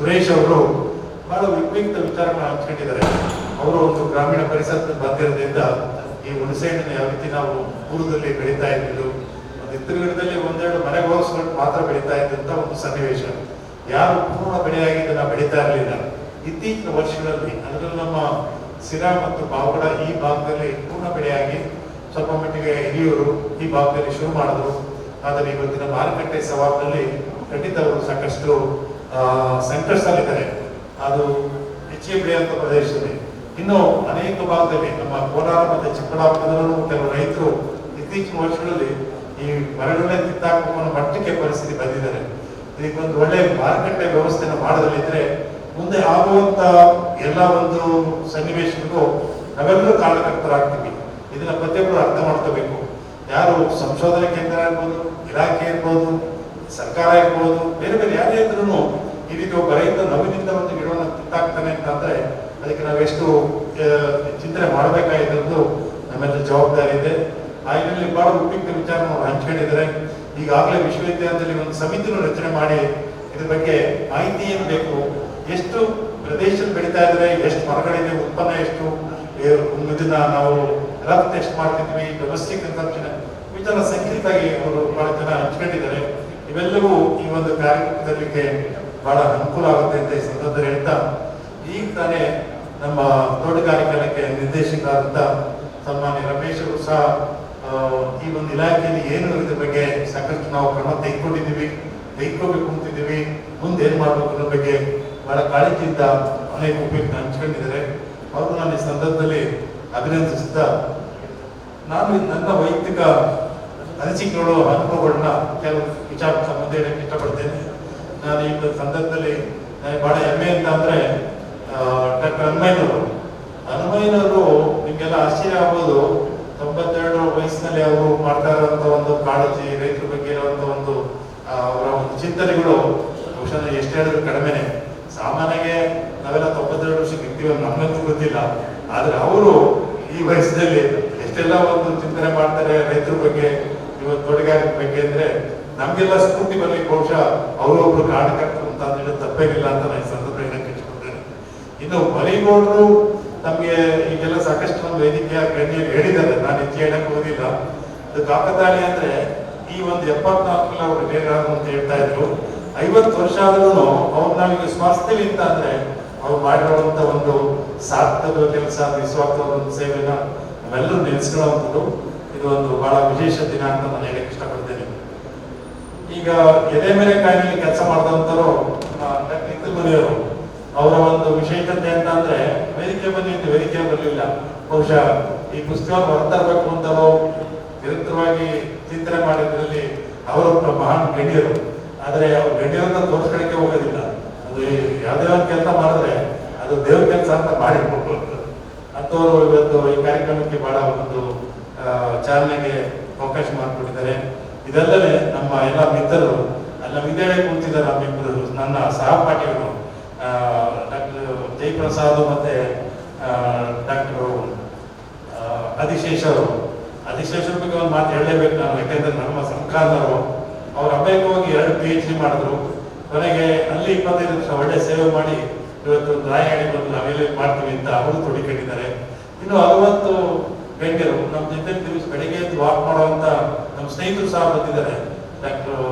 ಸುರೇಶ್ ಅವರು ಬಹಳ ಉಪಯುಕ್ತ ವಿಚಾರಗಳನ್ನ ಹಂಚ್ಕೊಂಡಿದ್ದಾರೆ. ಅವರು ಒಂದು ಗ್ರಾಮೀಣ ಪರಿಸರದ ಬಂದಿರೋದ್ರಿಂದ ಈ ಹುಣಸೆ ಹಣ್ಣನ್ನು ಯಾವ ರೀತಿ ನಾವು ಪೂರ್ವದಲ್ಲಿ ಬೆಳೀತಾ ಇದ್ದಿದ್ದು ಒಂದು ಒಂದೆರಡು ಮನೆ ಹೋಗಿಸ್ಕೊಂಡು ಮಾತ್ರ ಬೆಳೀತಾ ಇದ್ದಂತ ಒಂದು ಸನ್ನಿವೇಶ. ಯಾರು ಪೂರ್ಣ ಬೆಳೆಯಾಗಿ ಇದನ್ನ ಬೆಳೀತಾ ಇರಲಿಲ್ಲ. ಇತ್ತೀಚಿನ ವರ್ಷಗಳಲ್ಲಿ, ಅದರಲ್ಲೂ ನಮ್ಮ ಸಿರಾ ಮತ್ತು ಬಾವಗಡ ಈ ಭಾಗದಲ್ಲಿ ಪೂರ್ಣ ಬೆಳೆಯಾಗಿ ಸ್ವಲ್ಪ ಮಟ್ಟಿಗೆ ಹಿರಿಯೂರು ಈ ಭಾಗದಲ್ಲಿ ಶುರು ಮಾಡಿದ್ರು. ಆದರೆ ಇವತ್ತಿನ ಮಾರುಕಟ್ಟೆ ಸವಾಲಿನಲ್ಲಿ ಖಂಡಿತ ಅವರು ಸಾಕಷ್ಟು ಆ, ಆಗಿದ್ದಾರೆ ಅದು ಹೆಚ್ಚಿಗೆ ಬೆಳೆಯುವಂಥ ಪ್ರದೇಶದಲ್ಲಿ. ಇನ್ನು ಅನೇಕ ಭಾಗದಲ್ಲಿ ನಮ್ಮ ಕೋಲಾರ ಮತ್ತು ಚಿಕ್ಕಬಳ್ಳಾಪುರದಲ್ಲೂ ಕೆಲವು ರೈತರು ಇತ್ತೀಚಿನ ವರ್ಷಗಳಲ್ಲಿ ಈ ಮರಗಳನ್ನೇ ಕಿತ್ತಾಕುವ ಮಟ್ಟಕ್ಕೆ ಪರಿಸ್ಥಿತಿ ಬಂದಿದ್ದಾರೆ. ಇದಕ್ಕೊಂದು ಒಳ್ಳೆ ಮಾರುಕಟ್ಟೆ ವ್ಯವಸ್ಥೆಯನ್ನು ಮಾಡೋದ್ರಲ್ಲಿದ್ರೆ ಮುಂದೆ ಆಗುವಂತ ಎಲ್ಲ ಒಂದು ಸನ್ನಿವೇಶಕ್ಕೂ ನಾವೆಲ್ಲರೂ ಕಾರಣಕರ್ತರಾಗ್ತೀವಿ. ಇದನ್ನ ಪ್ರತಿಯೊಬ್ಬರು ಅರ್ಥ ಮಾಡ್ಕೋಬೇಕು. ಯಾರು ಸಂಶೋಧನಾ ಕೇಂದ್ರ ಇರ್ಬೋದು ಇಲಾಖೆ ಇರ್ಬೋದು ಸರ್ಕಾರ ಇರ್ಬೋದು ಬೇರೆ ಬೇರೆ ಯಾರೇ ಇದ್ರೂ ಈ ರೀತಿ ಒಬ್ಬ ರೈತ ನವಿನಿಂದ ಒಂದು ಗಿಡವನ್ನು ಕಿತ್ತಾಕ್ತಾನೆ ಅಂತಂದ್ರೆ ಅದಕ್ಕೆ ನಾವೆಷ್ಟು ಚಿಂತನೆ ಮಾಡಬೇಕಾಗಿದ್ದು ನಮ್ಮೆಲ್ಲ ಜವಾಬ್ದಾರಿ ಇದೆ. ಆ, ಇದರಲ್ಲಿ ಬಹಳ ಉಪಯುಕ್ತ ವಿಚಾರವನ್ನು ಹಂಚ್ಕೊಂಡಿದ್ದಾರೆ. ಈಗಾಗಲೇ ವಿಶ್ವವಿದ್ಯಾಲಯದಲ್ಲಿ ಒಂದು ಸಮಿತಿಯನ್ನು ರಚನೆ ಮಾಡಿ ಇದ್ರ ಬಗ್ಗೆ ಮಾಹಿತಿ ಏನು ಬೇಕು? ಎಷ್ಟು ಪ್ರದೇಶದಲ್ಲಿ ಬೆಳೀತಾ ಇದ್ರೆ ಎಷ್ಟು ಮರಗಳಿದೆ ಉತ್ಪನ್ನ ಎಷ್ಟು? ಮುಂದಿನ ನಾವು ರಫ್ತು ಎಷ್ಟು ಮಾಡ್ತಿದ್ವಿ ಡೊಮೆಸ್ಟಿಕ್ ಕನ್ಸಂಪ್ಷನ್ ವಿಚಾರ ಸಂಕೀರ್ಣವಾಗಿ ಅವರು ಬಹಳ ಜನ ಹಂಚ್ಕೊಂಡಿದ್ದಾರೆ. ಇವೆಲ್ಲವೂ ಈ ಒಂದು ಕಾರ್ಯಕ್ರಮದಲ್ಲಿಗೆ ಬಹಳ ಅನುಕೂಲ ಆಗುತ್ತೆ ಅಂತ ಈ ಸಂದರ್ಭದಲ್ಲಿ ಹೇಳ್ತಾ, ಈಗ ತಾನೇ ನಮ್ಮ ತೋಟಗಾರಿಕೆ ಇಲಾಖೆ ನಿರ್ದೇಶಕರಾದಂತ ಸನ್ಮಾನ್ಯ ರಮೇಶ್ ಅವರು ಸಹ ಈ ಒಂದು ಇಲಾಖೆಯಲ್ಲಿ ಏನು ಇದ್ರ ಬಗ್ಗೆ ಸಾಕಷ್ಟು ನಾವು ಕ್ರಮ ತೆಗೆದುಕೊಂಡಿದ್ದೀವಿ ತೆಗೆದುಕೋಬೇಕು ಅಂತಿದ್ದೀವಿ, ಮುಂದೆ ಏನ್ ಮಾಡ್ಬೇಕು ಅನ್ನೋ ಬಗ್ಗೆ ಬಹಳ ಕಾಳಜಿಯಿಂದ ಅನೇಕ ಉಪಯುಕ್ತ ಹಂಚ್ಕೊಂಡಿದ್ದಾರೆ. ಅವರು ನಾನು ಈ ಸಂದರ್ಭದಲ್ಲಿ ಅಭಿನಂದಿಸುತ್ತಾ, ನಾನು ನನ್ನ ವೈಯಕ್ತಿಕ ಅನಿಸಿಕೆಗಳು ಅನುಭವಗಳನ್ನ ಕೆಲವು ವಿಚಾರ ಹೇಳಕ್ಕೆ ಇಷ್ಟಪಡ್ತೇನೆ. ನಾನು ಒಂದು ಸಂದರ್ಭದಲ್ಲಿ, ನನಗೆ ಬಹಳ ಹೆಮ್ಮೆ ಅಂತ ಅಂದ್ರೆ ಡಾಕ್ಟರ್ ಹನುಮಯ್ಯನವರು ಹನುಮಯ್ಯನವರು ನಿಮ್ಗೆಲ್ಲ ಆಶ್ಚರ್ಯ ಆಗ್ಬೋದು. ತೊಂಬತ್ತೆರಡು ವಯಸ್ಸಿನಲ್ಲಿ ಅವರು ಮಾಡ್ತಾ ಇರುವಂತ ಒಂದು ಕಾಳಜಿ, ರೈತರ ಬಗ್ಗೆ ಇರುವಂತ ಒಂದು ಅವರ ಒಂದು ಚಿಂತನೆಗಳು ಬಹುಶಃ ಎಷ್ಟು ಹೇಳಿದ್ರು ಕಡಿಮೆನೆ. ಸಾಮಾನ್ಯಗೆ ನಾವೆಲ್ಲ ತೊಂಬತ್ತೆರಡು ವರ್ಷಕ್ಕೆ ಇರ್ತೀವಿ ಗೊತ್ತಿಲ್ಲ. ಆದ್ರೆ ಅವರು ಈ ವಯಸ್ಸಿನಲ್ಲಿ ಎಷ್ಟೆಲ್ಲ ಒಂದು ಚಿಂತನೆ ಮಾಡ್ತಾರೆ ರೈತರ ಬಗ್ಗೆ, ಇವತ್ತು ತೋಟಗಾರಿಕೆ ಬಗ್ಗೆ ಅಂದ್ರೆ ನಮ್ಗೆಲ್ಲ ಸ್ಫೂರ್ತಿ ಬರ್ಲಿಕ್ಕೆ ಬಹುಶಃ ಅವರು ಒಬ್ರು ಕಾರಣಕರ್ತರು ಅಂತ ಅಂದ್ರೆ ತಪ್ಪೇನಿಲ್ಲ ಅಂತ ನಾನು ಈ ಸಂದರ್ಭದಲ್ಲಿ ಹೇಳಕ್ಕೆ ಇಷ್ಟಪಡ್ತೇನೆ ಇನ್ನು ಮರಿಗೌಡರು ನಮ್ಗೆ ಈಗೆಲ್ಲ ಸಾಕಷ್ಟು ನಮ್ಮ ವೇದಿಕೆಯ ಗಣ್ಯರು ಹೇಳಿದ್ದಾರೆ. ನಾನು ಹೆಚ್ಚು ಹೇಳಕ್ ಹೋಗಿಲ್ಲ ಕಾಕತಾಳಿ ಅಂದ್ರೆ ಈ ಒಂದು ಎಪ್ಪತ್ನಾಲ್ಕರಲ್ಲಿ ಅವರು ಬೇಗ ಅಂತ ಹೇಳ್ತಾ ಇದ್ರು. ಐವತ್ತು ವರ್ಷ ಆದ್ರೂ ಅವ್ರು ನಮಗೆ ಸ್ವಾಸ್ಥ್ಯಲಿ ಅಂತ ಅಂದ್ರೆ ಅವ್ರು ಮಾಡಿರುವಂತ ಒಂದು ಸಾರ್ಥಕ ಕೆಲಸ ನಿಸ್ವಾರ್ಥ ಒಂದು ಸೇವೆನ ನಾವೆಲ್ಲರೂ ನೆನೆಸ್ಕೊಳ್ಳುವಂಥದ್ದು. ಇದು ಒಂದು ಬಹಳ ವಿಶೇಷ ದಿನ ಅಂತ ನಾನು ಈಗ ಎದೆ ಮೇಲೆ ಕಾಯಿಲೆ ಕೆಲಸ ಮಾಡಿದಂತರು ಮನೆಯವರು, ಅವರ ಒಂದು ವಿಶೇಷತೆ ಅಂತ ಅಂದ್ರೆ ವೇದಿಕೆ ಬಂದಿದ್ದು ವೇದಿಕೆ ಬರಲಿಲ್ಲ. ಬಹುಶಃ ಈ ಪುಸ್ತಕ ಹೊರತರಬೇಕು ಅಂತಲೋ ನಿರಂತರವಾಗಿ ಚಿಂತನೆ ಮಾಡಿದ್ರಲ್ಲಿ ಅವರೊಬ್ಬ ಮಹಾನ್ ಗಣ್ಯರು. ಆದ್ರೆ ಅವ್ರ ಗಣ್ಯರನ್ನ ತೋರ್ಸ್ಕೊಳಕ್ಕೆ ಹೋಗೋದಿಲ್ಲ. ಅದು ಯಾವ್ದೇ ಒಂದು ಕೆಲಸ ಮಾಡಿದ್ರೆ ಅದು ದೇವ್ರ ಕೆಲಸ ಅಂತ ಮಾಡಿ ಅಂತವರು ಇವತ್ತು ಈ ಕಾರ್ಯಕ್ರಮಕ್ಕೆ ಬಹಳ ಒಂದು ಚಾಲನೆಗೆ ಅವಕಾಶ ಮಾಡಿಕೊಟ್ಟಿದ್ದಾರೆ. ಇದಲ್ಲದೆ ನಮ್ಮ ಎಲ್ಲ ಮಿತ್ರರು ಅಲ್ಲ ವಿದ್ಯಾಲಯ ಕೂತಿದ್ದಾರೆ ನಮ್ಮ ಇಬ್ಬರು ನನ್ನ ಸಹಪಾಠಿಗಳು ಡಾಕ್ಟರ್ ಜಯಪ್ರಸಾದ್ ಮತ್ತೆ ಡಾಕ್ಟರ್ ಅಧಿಶೇಷರು ಅವರು. ಅಧಿಶೇಷ್ ಅವ್ರ ಬಗ್ಗೆ ಒಂದು ಮಾತು ಹೇಳಲೇಬೇಕು ನಾನು, ಯಾಕೆಂದ್ರೆ ನಮ್ಮ ಸಂಕಾಲರು ಅವ್ರು ಹೋಗಿ ಎರಡು ಪಿ ಎಚ್ ಡಿ ಮಾಡಿದ್ರು. ಕೊನೆಗೆ ಅಲ್ಲಿ ಇಪ್ಪತ್ತೈದು ವರ್ಷ ಒಳ್ಳೆ ಸೇವೆ ಮಾಡಿ ಇವತ್ತು ಒಂದು ನಾವೇ ಮಾಡ್ತೀವಿ ಅಂತ ಅವರು ತೊಡಿಕೊಂಡಿದ್ದಾರೆ ಇನ್ನು ಅರವತ್ತು ಗಣ್ಯರು ನಮ್ಮ ಜೊತೆ ದಿವಸ ಬೆಳಿಗ್ಗೆ ಎದ್ದು ವಾಕ್ ಮಾಡುವಂತ ಸ್ನೇಹಿತರು ಸಹ ಬಂದಿದ್ದಾರೆ. ಡಾಕ್ಟರ್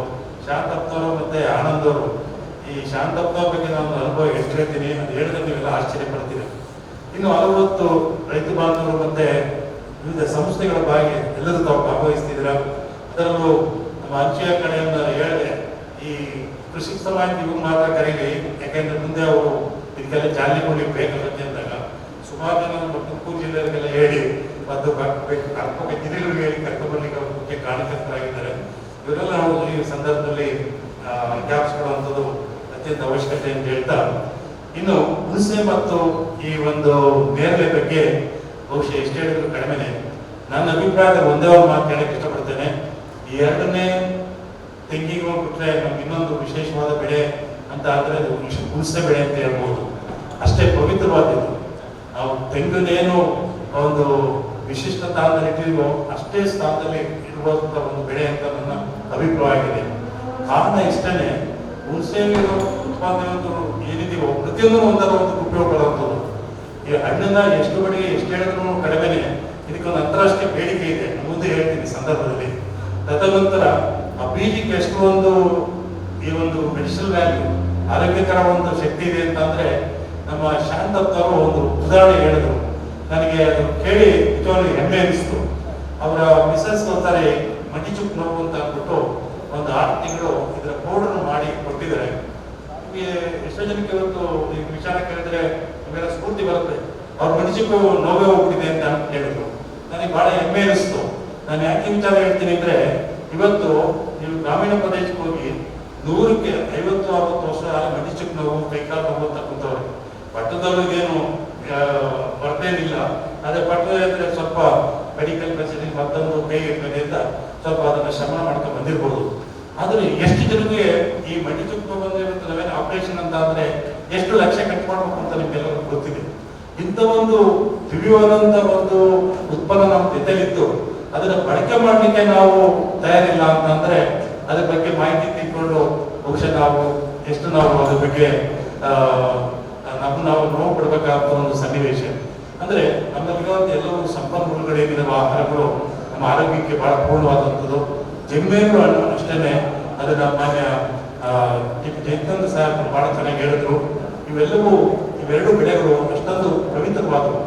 ಶಾಂತಪ್ಪನವರು ಮತ್ತೆ ಆನಂದ್ ಅವರು ಈ ಶಾಂತಪ್ಪ ಬಗ್ಗೆ ನಾನು ಅನುಭವ ಹೇಳ್ತೀನಿ ಅದು ಹೇಳಿದ್ರೆ ನೀವೆಲ್ಲ ಆಶ್ಚರ್ಯ ಪಡ್ತೀರಿ. ಇನ್ನು ಅರವತ್ತು ರೈತ ಬಾಂಧವರು ಮತ್ತೆ ವಿವಿಧ ಸಂಸ್ಥೆಗಳ ಭಾಗಿ ಎಲ್ಲರೂ ತಾವು ಭಾಗವಹಿಸ್ತಿದ್ರ ಅದರಲ್ಲೂ ನಮ್ಮ ಅಂಚೆಯ ಕಡೆಯಿಂದ ಹೇಳಿದೆ ಈ ಕೃಷಿ ಸಮಾಜ ಇವ್ರು ಮಾತ್ರ ಕರೀಲಿ, ಯಾಕೆಂದ್ರೆ ಮುಂದೆ ಅವರು ಇದಕ್ಕೆಲ್ಲ ಚಾಲನೆ ಕೊಡ್ಲಿಕ್ಕೆ ಬೇಕಾಗುತ್ತೆ ಅಂದಾಗ ಸುಮಾರು ಜನ ತುಮಕೂರು ಜಿಲ್ಲೆಯವರಿಗೆಲ್ಲ ಹೇಳಿ, ಮತ್ತು ಹಿರಿಯರಿಗೆ ಹೇಳಿ ಕರ್ಕೊಂಡು ಬರ್ಲಿಕ್ಕೆ ಮುಖ್ಯ ಕಾರ್ಯಕರ್ತರಾಗಿದ್ದಾರೆ. ಇವರೆಲ್ಲ ನಾವು ಈ ಸಂದರ್ಭದಲ್ಲಿ ಜ್ಞಾಪಿಸ್ಕೊಳ್ಳುವಂಥದ್ದು ಅತ್ಯಂತ ಅವಶ್ಯಕತೆ ಅಂತ ಹೇಳ್ತಾ, ಇನ್ನು ಹುಣಸೆ ಮತ್ತು ಈ ಒಂದು ನೇರಳೆ ಬಗ್ಗೆ ಬಹುಶಃ ಎಷ್ಟು ಹೇಳಿದ್ರು ಕಡಿಮೆನೆ. ನನ್ನ ಅಭಿಪ್ರಾಯದಲ್ಲಿ ಒಂದೇ ಒಂದು ಮಾತು ಹೇಳಕ್ಕೆ ಇಷ್ಟಪಡ್ತೇನೆ. ಈ ಎರಡನೇ ತೆಂಗಿಗೆ ಹೋಗ್ಬಿಟ್ರೆ ನಮ್ಗೆ ಇನ್ನೊಂದು ವಿಶೇಷವಾದ ಬೆಳೆ ಅಂತ ಆದರೆ ಹುಣಸೆ ಬೆಳೆ ಅಂತ ಹೇಳ್ಬೋದು. ಅಷ್ಟೇ ಪವಿತ್ರವಾದದ್ದು. ನಾವು ತೆಂಗನೇನು ಒಂದು ವಿಶಿಷ್ಟ ಸ್ಥಾನದಲ್ಲಿ ಇಟ್ಟಿದ್ವೋ ಅಷ್ಟೇ ಸ್ಥಾನದಲ್ಲಿ ಇರುವಂತ ಒಂದು ಬೆಳೆ ಅಂತ ನನ್ನ ಅಭಿಪ್ರಾಯ ಆಗಿದೆ ಕಾರಣ ಇಷ್ಟನೇ ಹುಣಸೆಹಣ್ಣಿನ ಉತ್ಪಾದನೆ ಏನಿದೆಯೋ ಪ್ರತಿಯೊಂದು ಒಂದರ ಒಂದು ಉಪಯೋಗ ಪಡುವಂಥದ್ದು ಈ ಹಣ್ಣನ್ನ ಎಷ್ಟು ಬಡಿಗೆ ಎಷ್ಟು ಹೇಳಿದ್ರು ಕಡಿಮೆನೆ, ಇದಕ್ಕೊಂದು ಅಂತಾರಾಷ್ಟ್ರೀಯ ಬೇಡಿಕೆ ಇದೆ. ಮುಂದೆ ಹೇಳ್ತೀನಿ ಸಂದರ್ಭದಲ್ಲಿ. ತದನಂತರ, ಆ ಬೀಜಕ್ಕೆ ಎಷ್ಟು ಒಂದು ಈ ಒಂದು ಮೆಡಿಸಿನಲ್ ವ್ಯಾಲ್ಯೂ ಆರೋಗ್ಯಕರ ಒಂದು ಶಕ್ತಿ ಇದೆ ಅಂತಂದ್ರೆ ನಮ್ಮ ಶಾಂತಪ್ಪ ಒಂದು ಉದಾಹರಣೆ ಹೇಳಿದ್ರು. ನನಗೆ ಅದು ಕೇಳಿ ನಿಜವಾಗ್ಲೂ ಹೆಮ್ಮೆ ಅನಿಸ್ತು ಅವರ ಮಿಸಸ್ ಒಂದ್ಸಾರಿ ಮಂಡಿ ಚುಕ್ ನೋವು ಅಂತ ಅಂದ್ಬಿಟ್ಟು ಒಂದು ಆರು ತಿಂಗಳು ಇದರ ಬೋರ್ಡನ್ನು ಮಾಡಿ ಕೊಟ್ಟಿದ್ದಾರೆ. ನಿಮಗೆ ಎಷ್ಟೋ ಜನಕ್ಕೆ ಇವತ್ತು ವಿಚಾರ ಕೇಳಿದ್ರೆ ನಿಮಗೆಲ್ಲ ಸ್ಫೂರ್ತಿ ಬರುತ್ತೆ. ಅವ್ರ ಮನಸ್ಸಿಗೂ ನೋವೇ ಹೋಗ್ಬಿಟ್ಟಿದೆ ಅಂತ ಹೇಳಿದ್ರು. ನನಗೆ ಬಹಳ ಹೆಮ್ಮೆ ಅನಿಸ್ತು ನಾನು ಯಾಕೆ ವಿಚಾರ ಹೇಳ್ತೀನಿ ಅಂದ್ರೆ, ಇವತ್ತು ನೀವು ಗ್ರಾಮೀಣ ಪ್ರದೇಶಕ್ಕೆ ಹೋಗಿ ನೂರಕ್ಕೆ ಐವತ್ತು ಅರವತ್ತು ವರ್ಷ ಮಂಡಿ ಚುಕ್ ನೋವು ಕೈಕಾಲು ನೋವು ಅಂತ ಕುಂತವ್ರೆ. ಬರ್ತೇನಿಲ್ಲ ಅದೇ ಬರ್ತದೆ ಅಂದ್ರೆ ಸ್ವಲ್ಪ ಮೆಡಿಕಲ್ ಫೆಸಿಲಿಟಿ ಮತ್ತೊಂದು ಅಂತ ಸ್ವಲ್ಪ ಅದನ್ನ ಶಮನ ಮಾಡ್ಕೊಂಡು ಬಂದಿರ್ಬೋದು. ಆದ್ರೆ ಎಷ್ಟು ಜನಕ್ಕೆ ಈ ಮಂಡಿ ಚುಕ್ಕು ಬಂದಿರುತ್ತೆ ನಾವೇನು ಆಪರೇಷನ್ ಅಂತ ಅಂದ್ರೆ ಎಷ್ಟು ಲಕ್ಷ ಕಟ್ ಮಾಡ್ಬೇಕು ಅಂತ ನಿಮ್ಗೆಲ್ಲರಿಗೂ ಗೊತ್ತಿದೆ. ಇಂಥ ಒಂದು ತಿಳಿಯುವಂತ ಒಂದು ಉತ್ಪನ್ನ ನಮ್ಮ ಜೊತೆಲಿತ್ತು ಅದನ್ನ ಬಳಕೆ ಮಾಡ್ಲಿಕ್ಕೆ ನಾವು ತಯಾರಿಲ್ಲ ಅಂತಂದ್ರೆ ಅದ್ರ ಬಗ್ಗೆ ಮಾಹಿತಿ ತಿಳ್ಕೊಂಡು ಬಹುಶಃ ನಾವು ಎಷ್ಟು ನಾವು ಅದ್ರ ಬಗ್ಗೆ ನಮ್ಮ ನಾವು ನೋವು ಒಂದು ಸನ್ನಿವೇಶ. ಅಂದ್ರೆ ನಮ್ಮಲ್ಲಿರುವಂತಹ ಎಲ್ಲವೂ ಸಂಪನ್ಮೂಲಗಳೇನಿರುವ ಆಹಾರಗಳು ನಮ್ಮ ಆರೋಗ್ಯಕ್ಕೆ ಬಹಳ ಪೂರ್ಣವಾದಂಥದ್ದು. ಜಮ್ಮೇನು ಹಣ್ಣು ಅಷ್ಟೇನೆ ಅದನ್ನ ಮಾನ್ಯ ಆ, ಟಿ. ಸಾಹೇಬ್ ಬಹಳ ಚೆನ್ನಾಗಿ ಹೇಳಿದ್ರು. ಇವೆಲ್ಲವೂ ಇವೆರಡು ಬೆಳೆಗಳು ಅಷ್ಟೊಂದು ಪವಿತ್ರವಾದವು.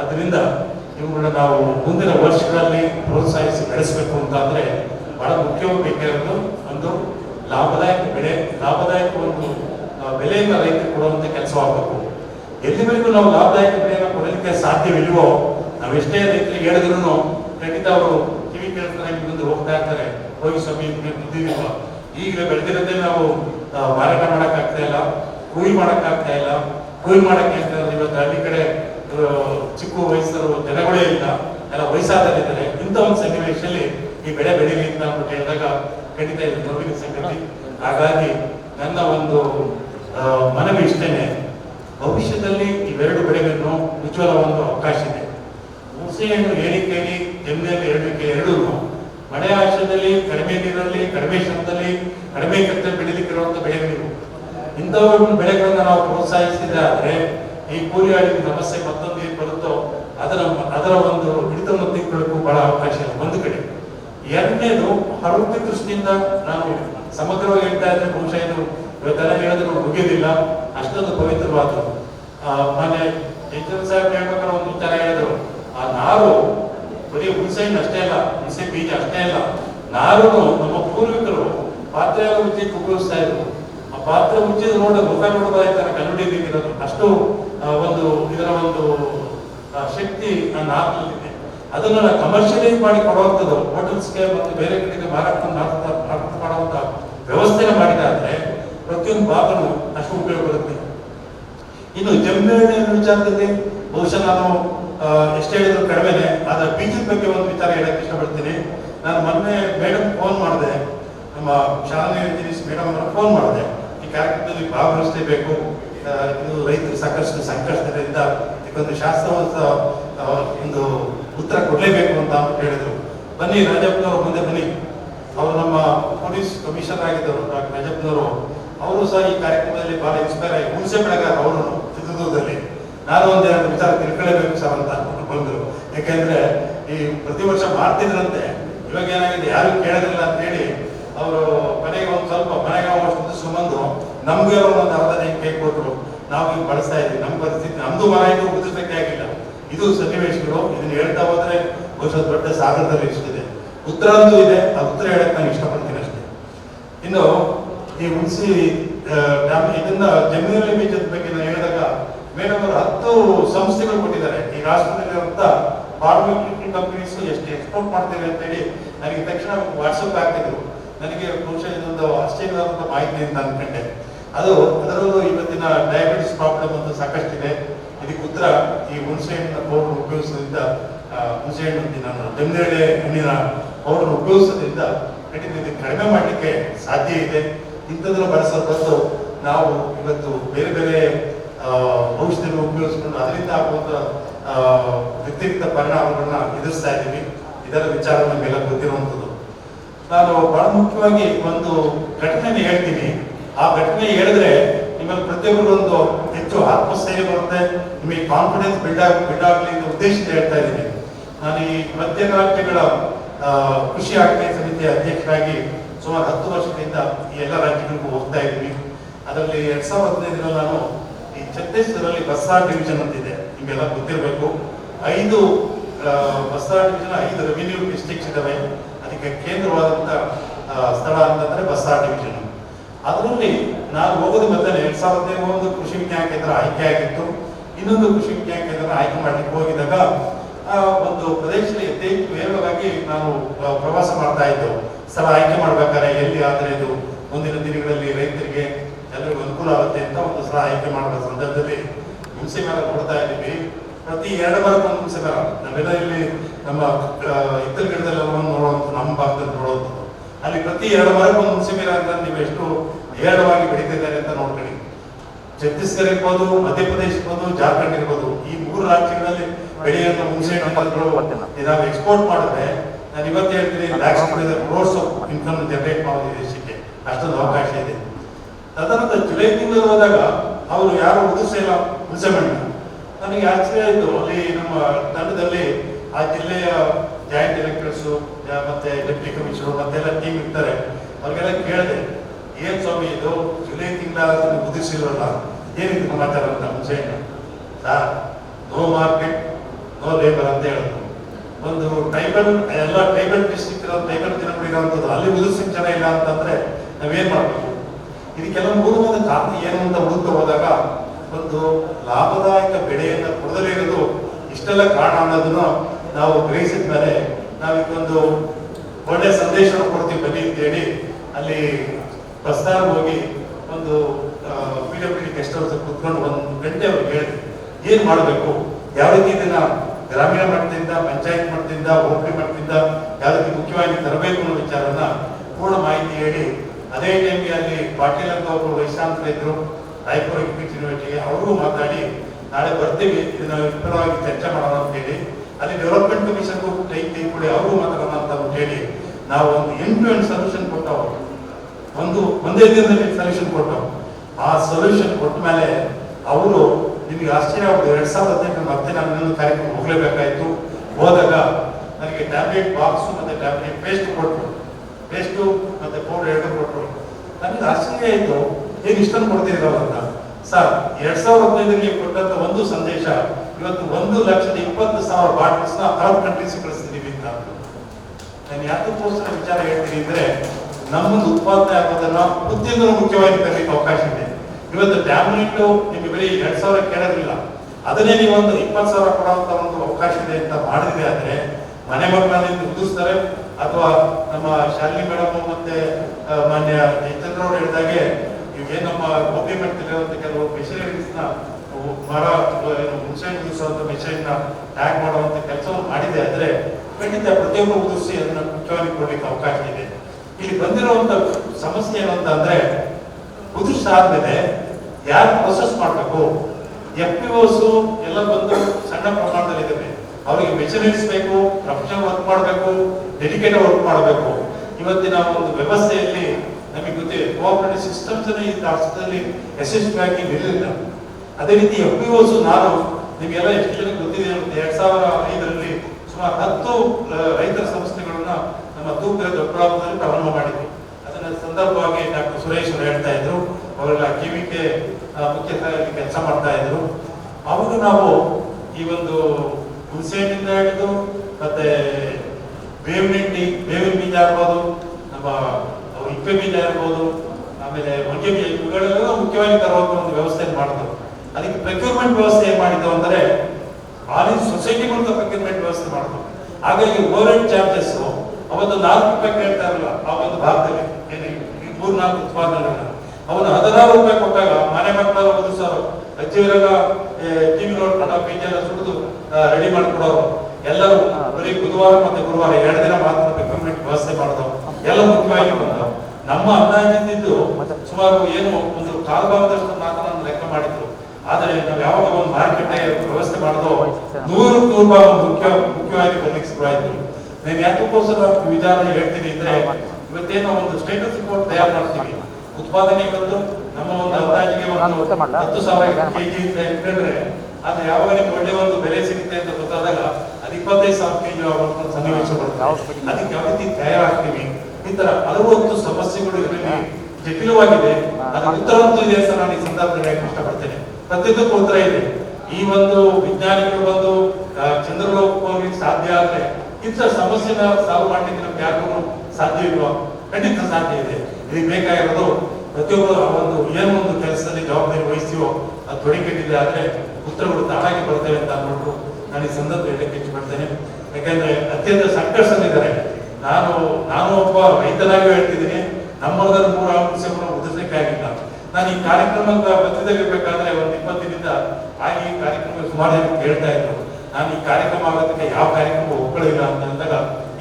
ಅದರಿಂದ ಇವುಗಳನ್ನ ನಾವು ಮುಂದಿನ ವರ್ಷಗಳಲ್ಲಿ ಪ್ರೋತ್ಸಾಹಿಸಿ ಬೆಳೆಸಬೇಕು ಅಂತ ಅಂದ್ರೆ ಬಹಳ ಮುಖ್ಯವಾಗಿ ಬೇಕಾಗಿರೋದು ಒಂದು ಲಾಭದಾಯಕ ಬೆಳೆ ಲಾಭದಾಯಕ ಒಂದು ಆ, ಬೆಲೆಯನ್ನು ರೈತರಿಗೆ ಕೊಡುವಂತ ಕೆಲಸವಾಗಬೇಕು ಎಲ್ಲಿವರೆಗೂ ನಾವು ಲಾಭದಾಯಕ ಬೆಲೆಯನ್ನು ಕೊಡಲಿಕ್ಕೆ ಸಾಧ್ಯವಿಲ್ವೋ ನಾವೆಷ್ಟೇ ರೈತರಿಗೆ ಹೇಳಿದ್ರು ಖಂಡಿತ ಅವರು ಕಿವಿ ಕೇಳ್ತಾರೆ ಹೋಗ್ತಾ ಇರ್ತಾರೆ. ಹೋಗಿ ಸ್ವಾಮಿ ಬುದ್ಧಿವಿಲ್ವ ಈಗ ಬೆಳೆದಿರೋದೇ ನಾವು ಮಾರಾಟ ಮಾಡಕ್ ಆಗ್ತಾ ಇಲ್ಲ ಕೂಲಿ ಮಾಡಕ್ ಆಗ್ತಾ ಇಲ್ಲ. ಕೂಲಿ ಮಾಡಕ್ಕೆ ಇವತ್ತು ಹಳ್ಳಿ ಕಡೆ ಚಿಕ್ಕ ವಯಸ್ಸರು ಜನಗಳೇ ಇಲ್ಲ. ಎಲ್ಲ ವಯಸ್ಸಾದಲ್ಲಿದ್ದಾರೆ ಇಂಥ ಒಂದು ಸನ್ನಿವೇಶದಲ್ಲಿ ಈ ಬೆಳೆ ಬೆಳೀಲಿ ಅಂತ ಅಂದ್ಬಿಟ್ಟು ಹೇಳಿದಾಗ ಖಂಡಿತ ಇದು ನೋವಿನ ಸಂಗತಿ. ಹಾಗಾಗಿ ನನ್ನ ಒಂದು ಮನವಿ ಇಷ್ಟೇನೆ. ಭವಿಷ್ಯದಲ್ಲಿ ಇವೆರಡು ಬೆಳೆಗಳನ್ನು ಉಜ್ವಲ ಒಂದು ಅವಕಾಶ ಇದೆ. ಹುಣಸೆಹಣ್ಣು ಏರಿಕೆಯಲ್ಲಿ ಜಮೀನಲ್ಲಿ ಎರಡಕ್ಕೆ ಎರಡೂ ಮಳೆ ಆಶ್ರಯದಲ್ಲಿ ಕಡಿಮೆ ನೀರಲ್ಲಿ, ಕಡಿಮೆ ಶ್ರಮದಲ್ಲಿ, ಕಡಿಮೆ ಕತ್ತೆ ಬೆಳೀಲಿಕ್ಕಿರುವಂತ ಬೆಳೆಗಳು ಇಂಥವನ್ನು ಬೆಳೆಗಳನ್ನು ನಾವು ಪ್ರೋತ್ಸಾಹಿಸಿದ್ರೆ ಈ ಕೂಲಿ ಆಳಿನ ಸಮಸ್ಯೆ ಮತ್ತೊಂದು ಏನು ಬರುತ್ತೋ ಅದರ ಅದರ ಒಂದು ಹಿಡಿತವನ್ನು ಮುತ್ತಿಕೊಳ್ಳಕ್ಕೂ ಬಹಳ ಅವಕಾಶ ಇಲ್ಲ ಒಂದು ಕಡೆ. ಎರಡನೇದು ಆರೋಗ್ಯ ದೃಷ್ಟಿಯಿಂದ ನಾವು ಸಮಗ್ರವಾಗಿ ಹೇಳ್ತಾ ಇದ್ರೆ ಬಹುಶಃ ಇದು ಇವತ್ತೆಲ್ಲ ಹೇಳಿದ್ರು ಮುಗಿಯೋದಿಲ್ಲ ಅಷ್ಟೊಂದು ಪವಿತ್ರವಾದದ್ದು. ಮೊನ್ನೆ ಯಜಮಾನ್ ಸಾಹೇಬ್ ಹೇಳ್ಬೇಕಾದ್ರೆ ಒಂದು ಉತ್ತರ ಹೇಳಿದ್ರು. ಆ ನಾರು ಬರೀ ಹುಣಸೆ ಅಷ್ಟೇ ಅಲ್ಲ, ಹುಣಸೆ ಬೀಜ ಅಷ್ಟೇ ಅಲ್ಲ ನಾರು ನಮ್ಮ ಪೂರ್ವಿಕರು ಪಾತ್ರೆ ಉಜ್ಜಿ ಉಪಯೋಗಿಸ್ತಾ ಇದ್ರು. ಆ ಪಾತ್ರೆ ಉಜ್ಜಿದ ನೋಡ ಮುಖ ನೋಡೋದಾಯ್ತಾರೆ ಕನ್ನಡಿದಿರೋದು ಅಷ್ಟು ಒಂದು ಇದರ ಒಂದು ಶಕ್ತಿ ನನ್ನ ಆತ್ಮಲ್ಲಿದೆ ಅದನ್ನ ಕಮರ್ಷಿಯಲೈಸ್ ಮಾಡಿ ಕೊಡುವಂಥದ್ದು. ಹೋಟೆಲ್ಸ್ಗೆ ಮತ್ತು ಬೇರೆ ಕಡೆಗೆ ಮಾರಾಟ ಮಾರಾಟ ಮಾರಾಟ ಮಾಡುವಂತ ವ್ಯವಸ್ಥೆನ ಮಾಡಿದಾದ್ರೆ ಪ್ರತಿಯೊಂದು ಭಾಗನೂ ಅಷ್ಟು ಉಪಯೋಗ ಬರುತ್ತೆ ಇನ್ನು ಜಮೀನಿನ ವಿಚಾರದಲ್ಲಿ ಬಹುಶಃ ನಾನು ಎಷ್ಟು ಹೇಳಿದ್ರು ಕಡಿಮೆನೆ, ಆದ್ರೆ ಬೀಜದ ಬಗ್ಗೆ ಒಂದು ವಿಚಾರ ಹೇಳಕ್ ಇಷ್ಟಪಡ್ತೀನಿ. ನಾನು ಮೊನ್ನೆ ಮೇಡಮ್ ಫೋನ್ ಮಾಡಿದೆ. ನಮ್ಮ ಶಾಲೆ ಇಂಜಿನಿಯರ್ಸ್ ಮೇಡಮ್ ಅವರ ಫೋನ್ ಮಾಡಿದೆ. ಈ ಕಾರ್ಯಕ್ರಮದಲ್ಲಿ ಭಾಗವಹಿಸಲೇಬೇಕು ಇದು ರೈತರು ಸಾಕಷ್ಟು, ಸಂಕಷ್ಟದಿಂದ ಇದಕ್ಕೊಂದು ಶಾಸ್ತ್ರವಂತ ಒಂದು ಉತ್ತರ ಕೊಡಲೇಬೇಕು ಅಂತ ಹೇಳಿದ್ರು. ಬನ್ನಿ ರಾಜಪ್ಪನವರು ಮುಂದೆ ಬನ್ನಿ. ಅವರು ನಮ್ಮ ಪೊಲೀಸ್ ಕಮಿಷನರ್ ಆಗಿದ್ದರು ಡಾಕ್ಟರ್ ರಜಪ್ನವರು ಅವರು ಸಹ ಈ ಕಾರ್ಯಕ್ರಮದಲ್ಲಿ ಬಹಳ ಇನ್ಸ್ಪೈರ್ ಆಗಿ ಹುಣಸೆ ಬೆಳಗಾರ ಅವರು ಚಿತ್ರದುರ್ಗದಲ್ಲಿ. ನಾನು ಒಂದೆರಡು ವಿಚಾರ ತಿಳ್ಕೊಳ್ಳೇಬೇಕು ಸರ್ ಅಂತ ಬಂದರು. ಯಾಕೆಂದ್ರೆ ಈ ಪ್ರತಿ ವರ್ಷ ಮಾಡ್ತಿದ್ರಂತೆ. ಇವಾಗ ಏನಾಗಿದೆ, ಯಾರು ಕೇಳೋದಿಲ್ಲ ಅಂತ ಹೇಳಿ ಅವರು ಮನೆಗೆ ಒಂದು ಸ್ವಲ್ಪ ಮನೆಗೆ ಹೋಗುವಷ್ಟು ಸುಮಂದು ನಮ್ಗೆ ಒಂದು ಅರ್ಧ ದಿನ ಕೇಕ್ ಕೊಟ್ಟರು ನಾವು ಈಗ ಬಳಸ್ತಾ ಇದ್ವಿ. ನಮ್ಮ ಪರಿಸ್ಥಿತಿ, ನಮ್ದು ಮರ ಇದು ಉಳಿಸಲಿಕ್ಕೆ ಆಗಿಲ್ಲ. ಇದು ಸನ್ನಿವೇಶಗಳು. ಇದನ್ನ ಹೇಳ್ತಾ ಹೋದ್ರೆ ಬಹುಶಃ ದೊಡ್ಡ ಸಾಗರದಲ್ಲಿ ಇಷ್ಟಿದೆ ಉತ್ತರ ಅಂತೂ ಇದೆ. ಆ ಉತ್ತರ ಹೇಳಕ್ ನಾನು ಇಷ್ಟಪಡ್ತೀನಿ ಅಷ್ಟೇ. ಇನ್ನು ಈ ಹುಣಸಿ ಇದನ್ನ ಜಮೀನಲ್ಲಿ ಬೀಜದ ಬಗ್ಗೆ ನಾನು ಹೇಳಿದಾಗ ಮೇಡಮ್ ಅವರು ಹತ್ತು ಸಂಸ್ಥೆಗಳು ಕೊಟ್ಟಿದ್ದಾರೆ. ಈ ರಾಷ್ಟ್ರದಲ್ಲಿರುವಂತ ಫಾರ್ಮಿಕಲ್ ಕಂಪನೀಸ್ ಎಷ್ಟು ಎಕ್ಸ್ಪೋರ್ಟ್ ಮಾಡ್ತೇವೆ ಅಂತ ಹೇಳಿ ನನಗೆ ತಕ್ಷಣ ವಾಟ್ಸಪ್ ಆಗ್ತಿದ್ರು ನನಗೆ ಬಹುಶಃ ಇದೊಂದು ಆಶ್ಚರ್ಯವಾದಂತ ಮಾಹಿತಿ ಅಂತ ಅನ್ಕೊಂಡೆ. ಅದು ಅದರಲ್ಲೂ ಇವತ್ತಿನ ಡಯಾಬಿಟಿಸ್ ಪ್ರಾಬ್ಲಮ್ ಅಂತ ಸಾಕಷ್ಟಿದೆ. ಇದಕ್ಕೆ ಉತ್ತರ ಈ ಹುಣಸೆಹಣ್ಣಿನ ಪೌಡರ್ ಉಪಯೋಗಿಸೋದ್ರಿಂದ ಹುಣಸೆಹಣ್ಣು ನಾನು ಜಮೀನಳೆ ಹಣ್ಣಿನ ಪೌಡರ್ ಉಪಯೋಗಿಸೋದ್ರಿಂದ ಖಂಡಿತ ಕಡಿಮೆ ಮಾಡಲಿಕ್ಕೆ ಸಾಧ್ಯ ಇದೆ. ಇಂಥದ್ದನ್ನು ಬಳಸೋ ನಾವು ಇವತ್ತು ಬೇರೆ ಬೇರೆ ಔಷಧಿಗಳು ಉಪಯೋಗಿಸ್ಕೊಂಡು ಅದರಿಂದ ಆಗುವಂತ ಆ, ವ್ಯತಿರಿಕ್ತ ಪರಿಣಾಮಗಳನ್ನ ಎದುರಿಸ್ತಾ ಇದ್ದೀವಿ. ಇದರ ವಿಚಾರ ನಮಗೆಲ್ಲ ಗೊತ್ತಿರುವಂಥದ್ದು ನಾನು ಬಹಳ ಮುಖ್ಯವಾಗಿ ಒಂದು ಘಟನೆಯನ್ನು ಹೇಳ್ತೀನಿ. ಆ ಘಟನೆ ಹೇಳಿದ್ರೆ ನಿಮ್ಮಲ್ಲಿ ಪ್ರತಿಯೊಬ್ಬರು ಒಂದು ಹೆಚ್ಚು ಆತ್ಮಸ್ಥೈರ್ಯ ಬರುತ್ತೆ ನಿಮಗೆ ಕಾನ್ಫಿಡೆನ್ಸ್ ಬಿಲ್ಡ್ ಆಗಿ ಬಿಲ್ಡ್ ಆಗಲಿ ಅಂತ ಉದ್ದೇಶದಿಂದ ಹೇಳ್ತಾ ಇದ್ದೀನಿ. ನಾನು ಈ ಮಧ್ಯ ರಾಜ್ಯಗಳ ಕೃಷಿ ಆರ್ಥಿಕ ಸಮಿತಿಯ ಅಧ್ಯಕ್ಷರಾಗಿ ಸುಮಾರು ಹತ್ತು ವರ್ಷದಿಂದ ಈ ಎಲ್ಲ ರಾಜ್ಯಗಳಿಗೂ ಹೋಗ್ತಾ ಇದ್ದೀನಿ ಅದರಲ್ಲಿ ಎರಡ್ ಸಾವಿರದ ಹದಿನೈದರಲ್ಲಿ ನಾನು ಈ ಛತ್ತೀಸ್ಗಢದಲ್ಲಿ ಬಸ್ಸಾರ್ ಡಿವಿಷನ್ ಅಂತಿದೆ. ನಿಮಗೆಲ್ಲ ಗೊತ್ತಿರಬೇಕು. ಐದು ಬಸ್ಸಾರ್ ಡಿವಿಷನ್ ಐದು ರೆವಿನ್ಯೂ ಡಿಸ್ಟ್ರಿಕ್ಟ್ಸ್ ಇದಾವೆ. ಅದಕ್ಕೆ ಕೇಂದ್ರವಾದಂತ ಸ್ಥಳ ಅಂತಂದ್ರೆ ಬಸ್ಸಾರ್ ಡಿವಿಷನ್ ಅದರಲ್ಲಿ ನಾನು ಹೋಗೋದು ಮೊದಲೇ ಎರಡ್ ಸಾವಿರದ ಒಂದು ಕೃಷಿ ವಿಜ್ಞಾನ ಕೇಂದ್ರ ಆಯ್ಕೆ ಆಗಿತ್ತು. ಇನ್ನೊಂದು ಕೃಷಿ ವಿಜ್ಞಾನ ಕೇಂದ್ರ ಆಯ್ಕೆ ಮಾಡಲಿಕ್ಕೆ ಹೋಗಿದಾಗ ಒಂದು ಪ್ರದೇಶದಲ್ಲಿ ಯಥೇಚ್ಛ ವೇಗವಾಗಿ ನಾನು ಪ್ರವಾಸ ಮಾಡ್ತಾ ಇದ್ದೆವು. ಸ್ಥಳ ಆಯ್ಕೆ ಮಾಡ್ಬೇಕಾದ್ರೆ ಎಲ್ಲಿ ಆದ್ರೆ ಇದು ಮುಂದಿನ ದಿನಗಳಲ್ಲಿ ರೈತರಿಗೆ ಎಲ್ಲರಿಗೂ ಅನುಕೂಲ ಆಗುತ್ತೆ ಅಂತ ಒಂದು ಸ್ಥಳ ಆಯ್ಕೆ ಮಾಡುವ ಸಂದರ್ಭದಲ್ಲಿ ಹುಣಸೆ ಮೇಲೆ ಕೊಡ್ತಾ ಇದ್ದೀವಿ. ಪ್ರತಿ ಎರಡು ಮರಕ್ಕೆ ಒಂದು ಹುಣಸೆ ಮರ. ನಾವೆಲ್ಲ ಇಲ್ಲಿ ನಮ್ಮ ಇತರ ಗಿಡದಲ್ಲಿ ನೋಡುವಂತ ನಮ್ಮ ಭಾಗದಲ್ಲಿ ನೋಡುವಂಥದ್ದು ಅಲ್ಲಿ ಪ್ರತಿ ಎರಡು ಮರಕ್ಕೆ ಒಂದು ಹುಣಸೆ ಅಂತ ನೀವು ಎಷ್ಟು ಹೇರಳವಾಗಿ ಬೆಳೀತಿದ್ದಾರೆ ಅಂತ ನೋಡ್ಕೊಳ್ಳಿ. ಛತ್ತೀಸ್ಗಢ ಇರ್ಬೋದು, ಮಧ್ಯಪ್ರದೇಶ ಇರ್ಬೋದು, ಜಾರ್ಖಂಡ್ ಇರ್ಬೋದು, ಈ ಮೂರು ರಾಜ್ಯಗಳಲ್ಲಿ ಬೆಳೆಯುವಂತ ಹುಣಸೆ ನಾವು ಎಕ್ಸ್ಪೋರ್ಟ್ ಮಾಡಿದ್ರೆ ನಾನು ಇವತ್ತು ಹೇಳ್ತೀನಿ lakhs crores of income generate ಮಾಡೋದು ದೇಶಕ್ಕೆ. ಅಷ್ಟೊಂದು ಅವಕಾಶ ಇದೆ. ತದನಂತರ ಜುಲೈ ತಿಂಗಳು ಹೋದಾಗ ಅವರು ಯಾರು ಇಲ್ಲ ಮುಂಚೆ ಮಾಡಿದ್ರು. ನನಗೆ ಆಶ್ಚರ್ಯ ಆಯಿತು, ಅಲ್ಲಿ ನಮ್ಮ ತಂಡದಲ್ಲಿ ಆ ಜಿಲ್ಲೆಯ ಜಾಯಿಂಟ್ ಎಲೆಕ್ಟರ್ಸು ಮತ್ತೆ ಡೆಪ್ಟಿ ಕಮಿಷನರ್ ಮತ್ತೆಲ್ಲ ಟೀಮ್ ಇರ್ತಾರೆ. ಅವ್ರಿಗೆಲ್ಲ ಕೇಳಿದೆ, ಏನ್ ಸ್ವಾಮಿ ಇದು? ಜುಲೈ ತಿಂಗಳ ಉದಿಸಿಲ್ವಲ್ಲ ಏನಿದ್ರು ಮಾತಾಡೋದು ನಮ್ಮ ಹಣ್ಣು sir no market no labour ಅಂತ ಹೇಳಿದ್ರು. ಒಂದು ಟ್ರೈಬಲ್ ಎಲ್ಲ ಟ್ರೈಬಲ್ ಡಿಸ್ಟ್ರಿಕ್ಟ್ ಟ್ರೈಬಲ್ ಜನಗಳು ಇರೋಂಥದ್ದು ಅಲ್ಲಿ ಮುದು ಜನ ಇಲ್ಲ ಅಂತಂದ್ರೆ ನಾವೇನ್ ಮಾಡ್ಬೇಕು? ಇದಕ್ಕೆಲ್ಲ ಮೂರು ಒಂದು ಕಾರಣ ಏನು ಅಂತ ಹುಡುಕ ಹೋದಾಗ ಒಂದು ಲಾಭದಾಯಕ ಬೆಳೆಯನ್ನು ಕೊಡದಲೇ ಇರೋದು ಇಷ್ಟೆಲ್ಲ ಕಾರಣ ಅನ್ನೋದನ್ನು ನಾವು ಗ್ರಹಿಸಿದ ಮೇಲೆ ನಾವೀಗೊಂದು ಒಳ್ಳೆ ಸಂದೇಶವನ್ನು ಕೊಡ್ತೀವಿ ಬನ್ನಿ ಅಂತೇಳಿ ಅಲ್ಲಿ ಪ್ರಸ್ತಾರ ಹೋಗಿ ಒಂದು P W D guest house ಕುತ್ಕೊಂಡು ಒಂದು ಗಂಟೆ ಅವ್ರಿಗೆ ಹೇಳಿದ್ವಿ. ಏನ್ ಮಾಡಬೇಕು? ಯಾವ ರೀತಿ ಇದನ್ನ ಗ್ರಾಮೀಣ ಮಟ್ಟದಿಂದ, ಪಂಚಾಯತ್ ಮಟ್ಟದಿಂದ ಹೋಬಳಿ ಮಟ್ಟದಿಂದ ಯಾವುದಕ್ಕೆ ಮುಖ್ಯವಾಗಿ ತರಬೇಕು ಅನ್ನೋ ವಿಚಾರನ ಪೂರ್ಣ ಮಾಹಿತಿ ಹೇಳಿ, ಅದೇ ಟೈಮ್ಗೆ ಅಲ್ಲಿ ಪಾಟೀಲ್ ಅಂತ ಒಬ್ಬರು ವೈಶಾಂತರ ಇದ್ರು, ರಾಯಪುರ ಎಗ್ರಿಕಲ್ಚರ್ ಯೂನಿವರ್ಸಿಟಿಗೆ ಅವರು ಮಾತಾಡಿ, ನಾಳೆ ಬರ್ತೀವಿ, ಇದನ್ನ ವಿಪುಲವಾಗಿ ಚರ್ಚೆ ಮಾಡೋಣ ಅಂತ ಹೇಳಿ, ಅಲ್ಲಿ ಡೆವಲಪ್ಮೆಂಟ್ ಕಮಿಷನ್ಗೂ ಕೈ ಕೈ ಕೊಡಿ ಅವರು ಮಾತಾಡೋಣ ಅಂತ ಹೇಳಿ, ನಾವು ಒಂದು ಎಂಟು ಎಂಟು ಸಲ್ಯೂಷನ್ ಕೊಟ್ಟವು. ಒಂದು, ಒಂದೇ ದಿನದಲ್ಲಿ ಸೊಲ್ಯೂಷನ್ ಕೊಟ್ಟವು. ಆ ಸೊಲ್ಯೂಷನ್ ಕೊಟ್ಟ ಮೇಲೆ ಅವರು ನಿಮಗೆ ಆಶ್ಚರ್ಯ ಆಗುತ್ತೆ. ಎರಡು ಸಾವಿರದ ಹದಿನೆಂಟು ಮತ್ತೆ ನಾನು ಇನ್ನೊಂದು ಕಾರ್ಯಕ್ರಮ ಹೋಗ್ಲೇಬೇಕಾಯ್ತು ಹೋದಾಗ ನನಗೆ ಟ್ಯಾಬ್ಲೆಟ್ ಬಾಕ್ಸು ಮತ್ತೆ ಟ್ಯಾಬ್ಲೆಟ್ ಪೇಸ್ಟ್ ಕೊಟ್ಟರು. ಪೇಸ್ಟು ಮತ್ತೆ ಪೌಡರ್ ಎರಡು ಕೊಟ್ಟರು. ನನಗೆ ಆಶ್ಚರ್ಯ ಆಯಿತು. ಏನು ಇಷ್ಟನ್ನು ಕೊಡ್ತೀರಲ್ಲ ಅಂತ. ಸರ್, ಎರಡ್ ಸಾವಿರದ ಹದಿನೈದರಲ್ಲಿ ಕೊಟ್ಟಂತ ಒಂದು ಸಂದೇಶ, ಇವತ್ತು ಒಂದು ಲಕ್ಷದ ಇಪ್ಪತ್ತು ಸಾವಿರ ಬಾಟಲ್ಸ್ನ ಅರಬ್ ಕಂಟ್ರೀಸ್ ಕಳಿಸ್ತಿದೀವಿ ಅಂತ. ನಾನು ಯಾತಕ್ಕೋಸ್ಕರ ವಿಚಾರ ಹೇಳ್ತೀನಿ ಅಂದ್ರೆ ನಮ್ಮದು ಉತ್ಪಾದನೆ ಆಗೋದನ್ನ ಪ್ರತಿಯೊಂದು ಮುಖ್ಯವಾಗಿ ತರಲಿಕ್ಕೆ ಅವಕಾಶ ಇದೆ. ಇವತ್ತು ಟ್ಯಾಬ್ಲೆಟ್ ನಿಮಗೆ ಬರೀ ಎರಡ್ ಸಾವಿರ ಕೇಳೋದಿಲ್ಲ ಅದನ್ನೇ ನೀವು ಒಂದು ಇಪ್ಪತ್ತು ಸಾವಿರ ಕೊಡುವಂತ ಒಂದು ಅವಕಾಶ ಇದೆ ಅಂತ ಮಾಡಿದ್ರೆ ಆದ್ರೆ, ಮನೆ ಮಕ್ಕಳನ್ನ ಮುಗಿಸ್ತಾರೆ ಅಥವಾ ನಮ್ಮ ಶಾಲಿನಿ ಮೇಡಮ್ ಮತ್ತೆ ಮಾನ್ಯ ಮಾನ್ಯ ಅವರು ಹೇಳಿದಾಗೆ ಇವೇ ನಮ್ಮ ಮಟ್ಟದಲ್ಲಿರುವಂತ ಕೆಲವು ಮೆಷಿನರೀಸ್ನ ಅವು ಮರ ಅಥವಾ ಏನು ಹುಣಸೆ ಉದಿಸುವಂತ ಮೆಷಿನ್ನ ಟ್ಯಾಗ್ ಮಾಡುವಂತ ಕೆಲಸವನ್ನು ಮಾಡಿದೆ ಆದ್ರೆ, ಖಂಡಿತ ಪ್ರತಿಯೊಬ್ಬರು ಉದಿಸಿ ಅದನ್ನ ಮುಖ್ಯವಾಗಿ ಕೊಡ್ಲಿಕ್ಕೆ ಅವಕಾಶ ಇದೆ. ಇಲ್ಲಿ ಬಂದಿರುವಂತ ಸಮಸ್ಯೆ ಏನು ಅಂತ ಅಂದ್ರೆ ಉದಿಸಾದ್ಮೇಲೆ ಯಾರು ಪ್ರೊಸೆಸ್ ಮಾಡಬೇಕು? ಎಫ್ ಪಿ ಎಲ್ಲ ಬಂದು ಸಣ್ಣ ಪ್ರಮಾಣದಲ್ಲಿ ಇದ್ದಾರೆ ಅವರಿಗೆ ಮೆಷಿನರೀಸ್ ಬೇಕು ಪ್ರೊಫೆಷನಲ್ ವರ್ಕ್ ಮಾಡಬೇಕು ಡೆಡಿಕೇಟ್ ವರ್ಕ್ ಮಾಡಬೇಕು. ಇವತ್ತಿನ ಒಂದು ವ್ಯವಸ್ಥೆಯಲ್ಲಿ ನಮಗೆ ಗೊತ್ತಿದೆ ಕೋಆಪರೇಟಿವ್ ಸಿಸ್ಟಮ್ಸ್ ಈ ರಾಷ್ಟ್ರದಲ್ಲಿ ಯಶಸ್ವಿಯಾಗಿ ನಿಲ್ಲಿಲ್ಲ. ಅದೇ ರೀತಿ ಎಫ್ ಪಿ ನಾನು ನಿಮಗೆಲ್ಲ ಎಷ್ಟು ಜನ ಗೊತ್ತಿದೆ ಅಂತ ಎರಡ್ ಸಾವಿರ ಐದರಲ್ಲಿ ಸುಮಾರು ಹತ್ತು ರೈತರ ಸಂಸ್ಥೆಗಳನ್ನ ನಮ್ಮ ತೂಕದ ಪ್ರಾರಂಭದಲ್ಲಿ ಪ್ರಾರಂಭ ಮಾಡಿದ್ವಿ. ಅದನ್ನ ಸಂದರ್ಭವಾಗಿ ಡಾಕ್ಟರ್ ಸುರೇಶ್ ಅವರು ಹೇಳ್ತಾ ಇದ್ರು. ಅವರೆಲ್ಲ ಕಿವಿಕೆ ಮುಖ್ಯ ಕೆಲಸ ಮಾಡ್ತಾ ಇದ್ರು. ಅವಾಗ ನಾವು ಈ ಒಂದು ಹುಣಸೆಹಣ್ಣಿಂದ ಹಿಡಿದು, ಮತ್ತೆ ಬೇವಿನ ಹಿಂಡಿ, ಬೇವಿನ ಬೀಜ ಇರ್ಬೋದು ನಮ್ಮ ಇಪ್ಪೆ ಬೀಜ ಇರ್ಬೋದು ಆಮೇಲೆ ಹೊಗೆ ಬೀಜ, ಇವುಗಳೆಲ್ಲ ಮುಖ್ಯವಾಗಿ ತರುವಂತ ಒಂದು ವ್ಯವಸ್ಥೆ ಮಾಡಿದ್ರು. ಅದಕ್ಕೆ ಪ್ರಕ್ಯೂರ್ಮೆಂಟ್ ವ್ಯವಸ್ಥೆ ಏನ್ ಮಾಡಿದ್ದು ಅಂದ್ರೆ ಆಲ್ ಸೊಸೈಟಿ ಮೂಲಕ ಪ್ರಕ್ಯೂರ್ಮೆಂಟ್ ವ್ಯವಸ್ಥೆ ಮಾಡಿದ್ರು. ಹಾಗಾಗಿ ಓವರ್ ಹೆಡ್ ಚಾರ್ಜಸ್ ಅವತ್ತು ನಾಲ್ಕು ರೂಪಾಯಿ ಕೇಳ್ತಾ ಇರಲ್ಲ, ಆ ಒಂದು ಭಾಗದಲ್ಲಿ ಮೂರ್ನಾಲ್ಕು ಉತ್ಪಾದನೆಗಳನ್ನ. ಅವನು ಹದಿನಾರು ರೂಪಾಯಿ ಕೊಟ್ಟಾಗ ಮನೆ ಮಕ್ಕಳ ಒಂದು ಅಜ್ಜಿಯವರೆಲ್ಲ ಟಿವಿ ರೋಡ್ ಬೀಜ ಎಲ್ಲ ಸುಡಿದು ರೆಡಿ ಮಾಡ್ಕೊಡೋರು. ಎಲ್ಲರೂ ಬರೀ ಬುಧವಾರ ಮತ್ತೆ ಗುರುವಾರ ಎರಡು ದಿನ ಮಾತ್ರ ಪ್ರಕ್ಯೂರ್ಮೆಂಟ್ ವ್ಯವಸ್ಥೆ ಮಾಡಿದವು ಎಲ್ಲ ಮುಖ್ಯವಾಗಿ ಬಂದವು ನಮ್ಮ ಅಂದಾಜಿದ್ದು ಸುಮಾರು ಏನು ಒಂದು ಕಾಲು ಭಾಗದಷ್ಟು ಮಾತ್ರ ನಾನು ಲೆಕ್ಕ ಮಾಡಿದ್ರು. ಆದರೆ ನಾವು ಯಾವಾಗ ಒಂದು ಮಾರುಕಟ್ಟೆ ವ್ಯವಸ್ಥೆ ಮಾಡೋದು ನೂರು ನೂರು ಭಾಗ ಮುಖ್ಯ ಮುಖ್ಯವಾಗಿ ಬರ್ಲಿಕ್ಕೆ ಶುರುವಾಯ್ತು ನಾನು ಯಾತಕ್ಕೋಸ್ಕರ ವಿಚಾರ ಹೇಳ್ತೀನಿ ಅಂದ್ರೆ ಇವತ್ತೇನೋ ಒಂದು ಸ್ಟೇಟಸ್ ರಿಪೋರ್ಟ್ ತಯಾರು ಮಾಡ್ತೀವಿ. ಉತ್ಪಾದನೆ ಬಂದು ನಮ್ಮ ಒಂದು ಅಂದಾಜಿಗೆ ಒಂದು? ಹತ್ತು ಸಾವಿರ ಕೆಜಿ ಅಂತ ಇಟ್ಕೊಂಡ್ರೆ ಅದು ಯಾವಾಗ ನಿಮ್ಗೆ ಒಳ್ಳೆ ಒಂದು ಬೆಲೆ ಸಿಗುತ್ತೆ ಅಂತ ಗೊತ್ತಾದಾಗ ಅದು ಇಪ್ಪತ್ತೈದು ಸಾವಿರ ಕೆಜಿ ಆಗುವಂತ ಸನ್ನಿವೇಶ ಬರುತ್ತೆ. ಅದಕ್ಕೆ ಯಾವ ರೀತಿ ತಯಾರಾಗ್ತೀವಿ? ಈ ತರ ಹಲವತ್ತು ಸಮಸ್ಯೆಗಳು ಇದರಲ್ಲಿ ಜಟಿಲವಾಗಿದೆ. ಅದರ ಉತ್ತರವಂತೂ ಇದೆ ಅಂತ ನಾನು ಈ ಸಂದರ್ಭದಲ್ಲಿ ಇಷ್ಟಪಡ್ತೇನೆ. ಪ್ರತಿಯೊಂದಕ್ಕೂ ಉತ್ತರ ಇದೆ. ಈ ಒಂದು ವಿಜ್ಞಾನಿಗಳು ಬಂದು ಚಂದ್ರಲೋಕಿ ಚಂದ್ರಲೋಕಕ್ಕೆ ಸಾಧ್ಯ ಆದ್ರೆ ಇಂಥ ಸಮಸ್ಯೆನ ಸಾಲ್ವ್ ಮಾಡ್ಲಿಕ್ಕೆ ನಮ್ಗೆ ಯಾರಿಗೂ ಸಾಧ್ಯ ಇಲ್ವಾ? ಖಂಡಿತ ಸಾಧ್ಯ ಇದೆ. ಇದಕ್ಕೆ ಬೇಕಾಗಿರೋದು ಪ್ರತಿಯೊಬ್ಬರು ಆ ಒಂದು ಏನೋ ಒಂದು ಕೆಲಸದಲ್ಲಿ ಜವಾಬ್ದಾರಿ ವಹಿಸ್ತೀವೋ ಅದು ತೊಡಿಕೊಂಡಿದೆ ಆದ್ರೆ ಉತ್ತರಗಳು ತಾನಾಗಿ ಬರ್ತೇವೆ ಅಂತ ಅಂದ್ಬಿಟ್ಟು ನಾನು ಈ ಸಂದರ್ಭ ಹೇಳಕ್ಕೆ ಇಷ್ಟಪಡ್ತೇನೆ. ಯಾಕಂದ್ರೆ ಅತ್ಯಂತ ಸಂಕಷ್ಟದಲ್ಲಿದ್ದಾರೆ. ನಾನು ನಾನು ಒಬ್ಬ ರೈತನಾಗಿ ಹೇಳ್ತಿದ್ದೀನಿ. ನಮ್ಮದ ಮೂರು ಅಂಶವನ್ನು ಉದಿಸಲಿಕ್ಕೆ ಆಗಿಲ್ಲ. ನಾನು ಈ ಕಾರ್ಯಕ್ರಮದ ಮಧ್ಯದಲ್ಲಿರ್ಬೇಕಾದ್ರೆ ಒಂದು ಇಪ್ಪತ್ತಿನಿಂದ ಆಗಿ ಈ ಕಾರ್ಯಕ್ರಮ ಸುಮಾರು ಜನ ಕೇಳ್ತಾ ಇದ್ರು. ನಾನು ಈ ಕಾರ್ಯಕ್ರಮ ಆಗೋದಕ್ಕೆ ಯಾವ ಕಾರ್ಯಕ್ರಮ ಒಪ್ಪಳಿಲ್ಲ ಅಂತ ಅಂದಾಗ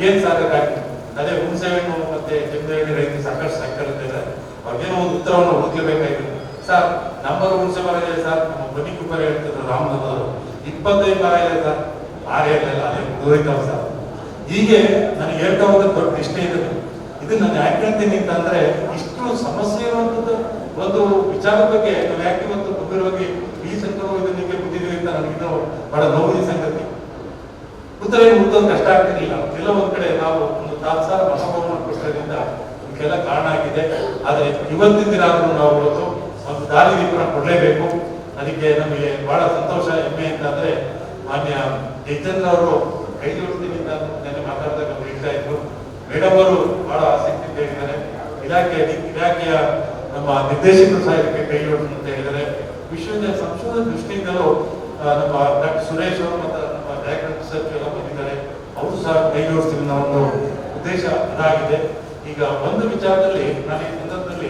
ಏನ್ ಸಾಧ್ಯ ಕಾರ್ಯಕ್ರಮ? ಅದೇ ಹುಣಸೆ ಹಣ್ಣು ಮತ್ತೆ ಜಮದಹಳ್ಳಿ ರೈತರು ಸಾಕಷ್ಟು ಸಂಕಲಿದ್ದಾರೆ ಅವ್ರಿಗೆ ಒಂದು ಉತ್ತರವನ್ನು ಹುಡುಕಬೇಕಾಗಿತ್ತು ಸರ್, ನಂಬರ್ ಹುಣಸೆ ಮರ ಇದೆ ಸರ್. ನಮ್ಮ ಬನ್ನಿ ಕುಪ್ಪರ ಹೇಳ್ತಿದ್ರು ಅವರು ಇಪ್ಪತ್ತೈದು ಮರ ಇದೆ ಸರ್. ಆರೇ ಇರಲಿಲ್ಲ ಅದೇ ದೂರಿತಾವ್ ಸರ್. ಹೀಗೆ ನನಗೆ ಹೇಳ್ತಾ ಹೋದ ದೊಡ್ಡ ಇಷ್ಟ ಇದೆ. ಇದು ನಾನು ಯಾಕೆ ಹೇಳ್ತೀನಿ ಅಂತಂದ್ರೆ ಇಷ್ಟು ಸಮಸ್ಯೆ ಇರುವಂತದ್ದು ಒಂದು ವಿಚಾರದ ಬಗ್ಗೆ ನಾವು ಯಾಕೆ ಇವತ್ತು ಗಂಭೀರವಾಗಿ ಈ ಸಂಕಲ್ಪ ನಿಮಗೆ ಬಿದ್ದಿದ್ದೀವಿ ಅಂತ ನನಗಿನ್ನೂ ಬಹಳ ನೋವಿನ ಸಂಗತಿ. ಉತ್ತರ ಹುಡುಕೋದು ಕಷ್ಟ ಆಗ್ತಿರ್ಲಿಲ್ಲ. ಎಲ್ಲ ಒಂದ್ ಕಡೆ ನಾವು ಒಂದು ಮಹಾಭವನ ಕೊಟ್ಟರಿಂದ ಇದಕ್ಕೆಲ್ಲ ಕಾರಣ ಆಗಿದೆ. ಆದರೆ ಇವತ್ತಿನ ದಿನ ಆದರೂ ನಾವು ಇವತ್ತು ಒಂದು ದಾರಿ ದೀಪನ ಕೊಡಲೇಬೇಕು. ಅದಕ್ಕೆ ನಮಗೆ ಬಹಳ ಸಂತೋಷ, ಹೆಮ್ಮೆ ಅಂತಂದ್ರೆ ಮಾನ್ಯ ಜಯಚಂದ್ರ ಅವರು ಕೈ ಜೋಡಿಸ್ತೀನಿ ಅಂತ ನೆನ್ನೆ ಮಾತಾಡಿದಾಗ ಹೇಳ್ತಾ ಇದ್ರು. ಮೇಡಮ್ ಅವರು ಬಹಳ ಆಸಕ್ತಿ ಹೇಳಿದ್ದಾರೆ ಇಲಾಖೆ ಇಲಾಖೆಯ ನಮ್ಮ ನಿರ್ದೇಶಕರು ಸಹ ಇದಕ್ಕೆ ಕೈ ಜೋಡಿಸಿ ಅಂತ ಹೇಳಿದ್ದಾರೆ. ವಿಶ್ವದ ಸಂಶೋಧನೆ ದೃಷ್ಟಿಯಿಂದಲೂ ನಮ್ಮ ಡಾಕ್ಟರ್ ಸುರೇಶ್ ಅವರು ಮತ್ತು ನಮ್ಮ ಡೈರೆಕ್ಟರ್ ಸರ್ ಎಲ್ಲ ಬಂದಿದ್ದಾರೆ. ಅವರು ಸಹ ಕೈ ಜೋಡಿಸ್ತೀವಿ ಒಂದು ಉದ್ದೇಶ ಅದಾಗಿದೆ. ಈಗ ಒಂದು ವಿಚಾರದಲ್ಲಿ, ನಾನು ಈ ಸಂದರ್ಭದಲ್ಲಿ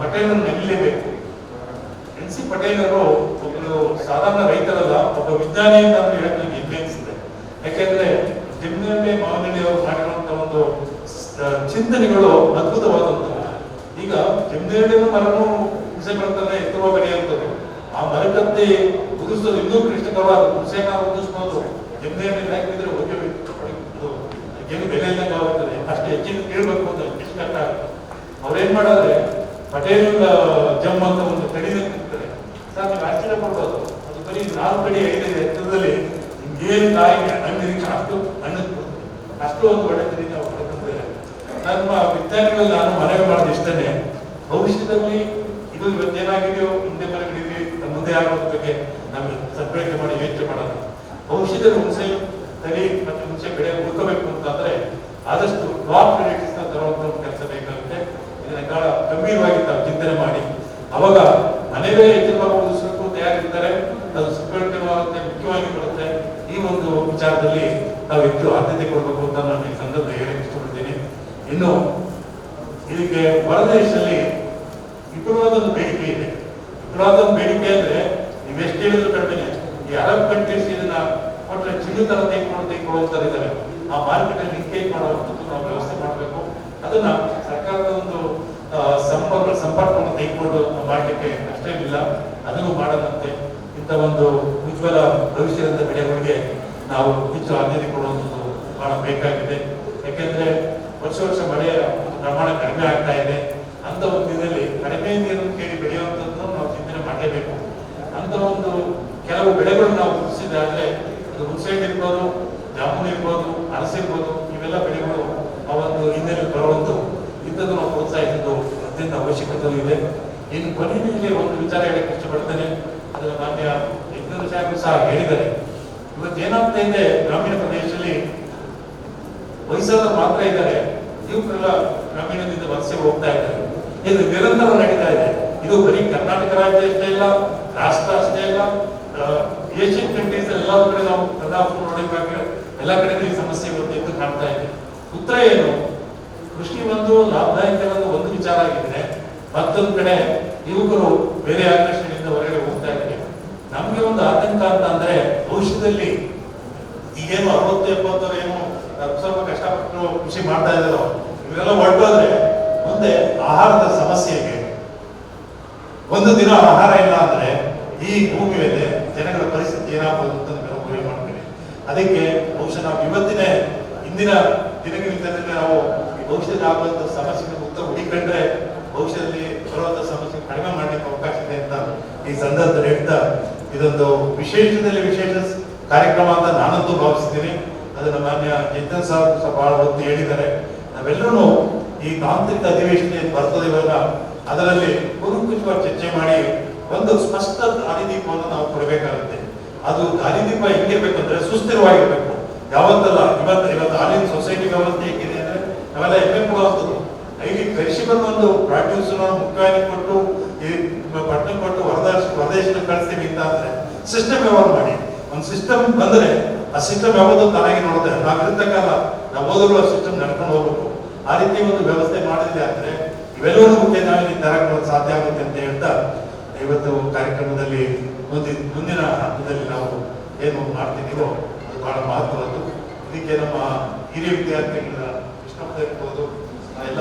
ಪಟೇಲನ್ನು ನಿಲ್ಲಲೇಬೇಕು ಎನ್ ಸಿ ಪಟೇಲರು ಒಬ್ಬರು ಸಾಧಾರಣ ರೈತರಲ್ಲ, ಒಬ್ಬ ವಿಜ್ಞಾನಿ ಅಂತ ಹೇಳಕ್ ನನಗೆ ಅನಿಸಿದೆ ಯಾಕೆಂದ್ರೆ ಮಾವನಹಳ್ಳಿ ಅವರು ಮಾಡಿರುವಂತ ಒಂದು ಚಿಂತನೆಗಳು ಅದ್ಭುತವಾದಂತಹ ಈಗ ಜಮೀನಲ್ಲಿ ಮರನು ಹುಣಸೆ ಮರತನ್ನ ಎತ್ತುವ ಬೆಳೆಯುವಂಥದ್ದು ಆ ಮರಕತ್ತಿ ಉದಿಸೋದು ಇನ್ನೂ ಕ್ಲಿಷ್ಟಕರವಾದ ಹುಣಸೆನ ಉದಿಸ್ಬೋದು ಜಮೀನಲ್ಲಿ ಹಾಕಿದ್ರೆ ಹೋಗಿ ಇಲ್ಲಂಗೆ ಆಗುತ್ತದೆ ಅಷ್ಟು ಹೆಚ್ಚಿನ ಕೇಳಬೇಕು ಅಂತ ಎಷ್ಟು ಕಷ್ಟ ಆಗ್ತದೆ ಅವ್ರೇನ್ ಮಾಡಿದ್ರೆ ಪಟೇಲ್ ಜಮ್ ಅಂತ ಒಂದು ಕಡಿಮೆ ನಿಂತಿರ್ತಾರೆ ಸರ್, ನೀವು ಆಶ್ಚರ್ಯ ಪಡ್ಬೋದು. ಅದು ಬರೀ ನಾಲ್ಕು ಕಡಿ ಐದೈದು ಎತ್ತರದಲ್ಲಿ ಏನು ಕಾಯಿ ಹಣ್ಣಿನ ಅಷ್ಟು ಹಣ್ಣು ಅಷ್ಟು ಒಂದು ಒಳ್ಳೆ ತರೀ ನಾವು ಪಡ್ಕೊಂಡ್ರೆ ನಮ್ಮ ವಿಜ್ಞಾನಿಗಳು ನಾನು ಮನವಿ ಮಾಡೋದು ಇಷ್ಟನೇ ಭವಿಷ್ಯದಲ್ಲಿ ಇದು ಇವತ್ತೇನಾಗಿದೆಯೋ ಮುಂದೆ ಮರಗಳಿದೆ ಮುಂದೆ ಆಗೋದ್ರ ಬಗ್ಗೆ ನಮಗೆ ಸದ್ಬಳಕೆ ಮಾಡಿ ಯೋಚನೆ ಮಾಡೋದು ಭವಿಷ್ಯದಲ್ಲಿ ಮುಂಚೆ ತಳಿ ಮತ್ತು ಮುಂಚೆ ಬೆಳೆ ಆದಷ್ಟು ಕೋಆಪರೇಟಿವ್ಸ್ ವೆರೈಟೀಸ್ ತರುವಂತ ಒಂದು ಕೆಲಸ ಬೇಕಾಗುತ್ತೆ. ಇದನ್ನ ಕಾಲ ಗಂಭೀರವಾಗಿ ತಾವು ಚಿಂತನೆ ಮಾಡಿ. ಅವಾಗ ಮನೆಯಲ್ಲೇ ಹೆಚ್ಚಿನ ಸುಖ ತಯಾರಿರ್ತಾರೆ, ಅದು ಸುಖಕರವಾಗುತ್ತೆ ಮುಖ್ಯವಾಗಿ ಬರುತ್ತೆ. ಈ ಒಂದು ವಿಚಾರದಲ್ಲಿ ನಾವು ಹೆಚ್ಚು ಆದ್ಯತೆ ಕೊಡಬೇಕು ಅಂತ ನಾನು ಈ ಸಂದರ್ಭ ಹೇಳಕ್ಕೆ ಇಷ್ಟಪಡ್ತೀನಿ. ಇನ್ನು ಇದಕ್ಕೆ ಹೊರದೇಶದಲ್ಲಿ ಒಂದು ಬೇಡಿಕೆ ಇದೆ. ಒಂದು ಬೇಡಿಕೆ ಅಂದ್ರೆ ನೀವೆಷ್ಟು ಹೇಳಿದ್ರು ಕಡಿಮೆ ಈ ಅರಬ್ ಕಂಟ್ರೀಸ್ ಇದನ್ನ ಕೊಟ್ಟರೆ ಚಿನ್ನು ತರ ತೆಗೆದುಕೊಂಡು ತೆಗೆದುಕೊಳ್ಳುತ್ತಾರೆ ಇದ್ದಾರೆ. ಆ ಮಾರ್ಕೆಟ್ ಅಲ್ಲಿ ಲಿಂಕೇಜ್ ಮಾಡುವಂಥದ್ದು ನಾವು ವ್ಯವಸ್ಥೆ ಮಾಡಬೇಕು. ಅದನ್ನ ಸರ್ಕಾರದ ಒಂದು ಸಂಪರ್ಕ, ಸಂಪರ್ಕವನ್ನು ತೆಗೆದುಕೊಂಡು ಮಾಡಲಿಕ್ಕೆ ಇಲ್ಲ. ಅದನ್ನು ಮಾಡದಂತೆ ಇಂಥ ಒಂದು ಉಜ್ವಲ ಭವಿಷ್ಯದ ಬೆಳೆಗಳಿಗೆ ನಾವು ಹೆಚ್ಚು ಆದ್ಯತೆ ಕೊಡುವಂಥದ್ದು ಬಹಳ ಬೇಕಾಗಿದೆ. ಯಾಕೆಂದ್ರೆ ವರ್ಷ ವರ್ಷ ಮಳೆಯ ಪ್ರಮಾಣ ಕಡಿಮೆ ಆಗ್ತಾ ಇದೆ. ಅಂತ ಒಂದು ದಿನದಲ್ಲಿ ಕಡಿಮೆ ನೀರನ್ನು ಕೇಳಿ ಬೆಳೆಯುವಂಥದ್ದನ್ನು ನಾವು ಚಿಂತನೆ ಮಾಡಲೇಬೇಕು. ಅಂತ ಒಂದು ಕೆಲವು ಬೆಳೆಗಳನ್ನು ನಾವು ಗುರುತಿಸಿದ್ರೆ ಅದು ಹುಣಸೆ ಇರ್ಬೋದು, ಜಾಮೂನ್ ಇರ್ಬೋದು ಅರಸು ಇರ್ಬೋದು ಇವೆಲ್ಲ ಬೆಳೆಗಳು ಒಂದು ಹಿನ್ನೆಲೆ ಬರುವಂಥವು ಇಂಥದ್ದು ನಾವು ಪ್ರೋತ್ಸಾಹಿಸೋದು ಅತ್ಯಂತ ಅವಶ್ಯಕತೆ ಇದೆ. ಇನ್ನು ಕೊನೆಯಲ್ಲಿ ಒಂದು ವಿಚಾರ ಹೇಳಕ್ಕೆ ಇಷ್ಟಪಡ್ತೇನೆ. ಅದರ ಮಾನ್ಯ ಯಜ್ಞ ಸಾಹೇಬರು ಸಹ ಹೇಳಿದ್ದಾರೆ. ಇವತ್ತು ಏನಾಗ್ತಾ ಇದೆ ಗ್ರಾಮೀಣ ಪ್ರದೇಶದಲ್ಲಿ? ವಯಸ್ಸಾದವರು ಮಾತ್ರ ಇದ್ದಾರೆ. ಇವರೆಲ್ಲ ಗ್ರಾಮೀಣದಿಂದ ವಲಸೆ ಹೋಗ್ತಾ ಇದ್ದಾರೆ. ಇದು ನಿರಂತರ ನಡೀತಾ ಇದೆ. ಇದು ಬರೀ ಕರ್ನಾಟಕ ರಾಜ್ಯ ಅಷ್ಟೇ ಇಲ್ಲ, ರಾಷ್ಟ್ರ ಅಷ್ಟೇ ಇಲ್ಲ. ಏಷ್ಯನ್ ಕಂಟ್ರೀಸ್ ಎಲ್ಲ ಕಡೆ ನಾವು ಪ್ರಧಾನ ನೋಡಬೇಕಾದ್ರೆ ಎಲ್ಲ ಕಡೆಗೂ ಈ ಸಮಸ್ಯೆ ಇವತ್ತು ಎದ್ದು ಕಾಣ್ತಾ ಇದೆ. ಉತ್ತರ ಏನು? ಕೃಷಿ ಒಂದು ಲಾಭದಾಯಕವಾದ ಒಂದು ವಿಚಾರ ಆಗಿದ್ರೆ, ಮತ್ತೊಂದು ಕಡೆ ಯುವಕರು ಬೇರೆ ಆಕರ್ಷಣೆಯಿಂದ ಹೊರಗಡೆ ಹೋಗ್ತಾ ಇದ್ದಾರೆ. ನಮ್ಗೆ ಒಂದು ಆತಂಕ ಅಂತ ಅಂದ್ರೆ ಭವಿಷ್ಯದಲ್ಲಿ ಈಗೇನು ಅರವತ್ತು ಎಪ್ಪತ್ತರ ಏನು ಸ್ವಲ್ಪ ಕಷ್ಟಪಟ್ಟು ಕೃಷಿ ಮಾಡ್ತಾ ಇದ್ದಾರೋ ಇವೆಲ್ಲ ಹೊರಟೋದ್ರೆ ಮುಂದೆ ಆಹಾರದ ಸಮಸ್ಯೆಗೆ ಒಂದು ದಿನ ಆಹಾರ ಇಲ್ಲ ಅಂದ್ರೆ ಈ ಭೂಮಿ ಮೇಲೆ ಜನಗಳ ಪರಿಸ್ಥಿತಿ ಏನಾಗ್ಬೋದು ಅಂತ ಅದಕ್ಕೆ ಬಹುಶಃ ನಾವು ಇವತ್ತಿನ ಇಂದಿನ ದಿನಗಳಿಂದಲೇ ನಾವು ಈ ಭವಿಷ್ಯದಲ್ಲಿ ಸಮಸ್ಯೆಗೆ ಉತ್ತರ ಹುಡುಕೊಂಡ್ರೆ ಭವಿಷ್ಯದಲ್ಲಿ ಕಡಿಮೆ ಮಾಡಲಿಕ್ಕೆ ಅವಕಾಶ ಇದೆ ಅಂತ ಈ ಸಂದರ್ಭದಲ್ಲಿ ಹೇಳ್ತಾ ಇದೊಂದು ವಿಶೇಷದಲ್ಲಿ ವಿಶೇಷ ಕಾರ್ಯಕ್ರಮ ಅಂತ ನಾನಂತೂ ಭಾವಿಸ್ತೀನಿ. ಅದನ್ನ ಮಾನ್ಯ ಚೇತನ್ ಸಾಹ್ ಸಹ ಬಹಳ ಒತ್ತು ಹೇಳಿದ್ದಾರೆ. ನಾವೆಲ್ಲರೂ ಈ ತಾಂತ್ರಿಕ ಅಧಿವೇಶನ ಏನು ಬರ್ತದೆ ಇವಾಗ. ಅದರಲ್ಲಿ ಕುರುಕುಚವಾಗಿ ಚರ್ಚೆ ಮಾಡಿ ಒಂದು ಸ್ಪಷ್ಟ ದಾರಿದೀಪವನ್ನು ನಾವು ಕೊಡಬೇಕಾಗುತ್ತೆ. ಅದು ಗಾಲಿದೀಪ ಹೆಂಗಿರ್ಬೇಕು ಅಂದ್ರೆ ಸುಸ್ಥಿರವಾಗಿರ್ಬೇಕು. ಯಾವತ್ತಲ್ಲ? ಇವತ್ತು ಇವತ್ತು ಹಾಲಿನ ಸೊಸೈಟಿ ವ್ಯವಸ್ಥೆ ಹೇಗಿದೆ ಅಂದ್ರೆ ನಾವೆಲ್ಲ ಹೆಮ್ಮೆ ಪಡುವಂಥದ್ದು ಇಲ್ಲಿ ಬಂದು ಒಂದು ಪ್ರಾಡ್ಯೂಸ್ ಮುಖ್ಯವಾಗಿ ಕೊಟ್ಟು ಪಟ್ಟಣ ಕೊಟ್ಟು ಹೊರದೇಶ ಹೊರದೇಶಕ್ಕೆ ಕಳಿಸ್ತೀವಿ ಅಂತ ಅಂದ್ರೆ ಸಿಸ್ಟಮ್ ವ್ಯವಹಾರ ಮಾಡಿ. ಒಂದು ಸಿಸ್ಟಮ್ ಬಂದ್ರೆ ಆ ಸಿಸ್ಟಮ್ ಯಾವುದು ತಾನಾಗಿ ನೋಡುತ್ತೆ. ನಾವು ಇರ್ತಕ್ಕಲ್ಲ ನಾವು ಓದಲು ಆ ಸಿಸ್ಟಮ್ ನಡ್ಕೊಂಡು ಹೋಗ್ಬೇಕು. ಆ ರೀತಿ ಒಂದು ವ್ಯವಸ್ಥೆ ಮಾಡಿದ್ರೆ ಅಂದ್ರೆ ಇವೆಲ್ಲವೂ ಮುಖ್ಯ ನಾವು ಇಲ್ಲಿ ಸಾಧ್ಯ ಆಗುತ್ತೆ ಅಂತ ಹೇಳ್ತಾ ಇವತ್ತು ಕಾರ್ಯಕ್ರಮದಲ್ಲಿ ಮುಂದಿನ ಮುಂದಿನ ಹಂತದಲ್ಲಿ ನಾವು ಏನು ಮಾಡ್ತಿದ್ದೀವೋ ಅದು ಬಹಳ ಮಹತ್ವದ್ದು. ಇದಕ್ಕೆ ನಮ್ಮ ಹಿರಿಯ ವಿದ್ಯಾರ್ಥಿಗಳ ಕೃಷ್ಣಪ್ಪ ಇರ್ಬೋದು, ಎಲ್ಲ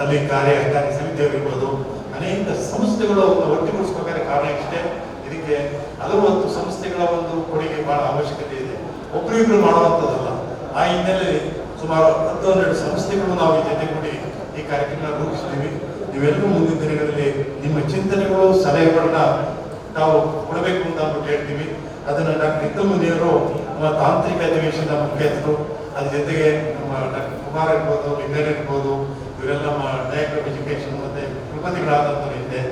ಅಲ್ಲಿ ಕಾರ್ಯಕಾರಿ ಸಮಿತಿಯವರಿರ್ಬೋದು, ಅನೇಕ ಸಂಸ್ಥೆಗಳು ಒಟ್ಟುಗೂಡಿಸ್ಬೇಕಾದ್ರೆ ಕಾರಣ ಇಷ್ಟೇ. ಇದಕ್ಕೆ ಹಲವತ್ತು ಸಂಸ್ಥೆಗಳ ಒಂದು ಕೊಡುಗೆ ಬಹಳ ಅವಶ್ಯಕತೆ ಇದೆ. ಒಬ್ಬರಿಬ್ಬರು ಮಾಡುವಂಥದ್ದಲ್ಲ. ಆ ಹಿನ್ನೆಲೆಯಲ್ಲಿ ಸುಮಾರು ಹತ್ತು ಹನ್ನೆರಡು ಸಂಸ್ಥೆಗಳು ನಾವು ಜೊತೆಗೂಡಿ ಈ ಕಾರ್ಯಕ್ರಮ ರೂಪಿಸ್ತೀವಿ ನೀವೆಲ್ಲರೂ ಮುಂದಿನ ದಿನಗಳಲ್ಲಿ ನಿಮ್ಮ ಚಿಂತನೆಗಳು, ಸಲಹೆಗಳನ್ನ ನಾವು ಕೊಡಬೇಕು ಅಂತ ಅಂದ್ಬಿಟ್ಟು ಹೇಳ್ತೀವಿ. ಅದನ್ನ ಡಾಕ್ಟರ್ ನಿತ್ತಮುನಿಯವರು ನಮ್ಮ ತಾಂತ್ರಿಕ ಅಧಿವೇಶನದ ಮುಖ್ಯಸ್ಥರು, ಅದ್ರ ಜೊತೆಗೆ ನಮ್ಮ ಡಾಕ್ಟರ್ ಕುಮಾರ್ ಇರ್ಬೋದು ಲಿಂಗರ್ ಇರ್ಬೋದು, ಇವರೆಲ್ಲ ನಮ್ಮ ಡೈರೆಕ್ಟರ್ ಆಫ್ ಎಜುಕೇಶನ್ ಮತ್ತೆ ಕುಲಪತಿಗಳಾದಂಥವ್ರು ಇದ್ದೆ.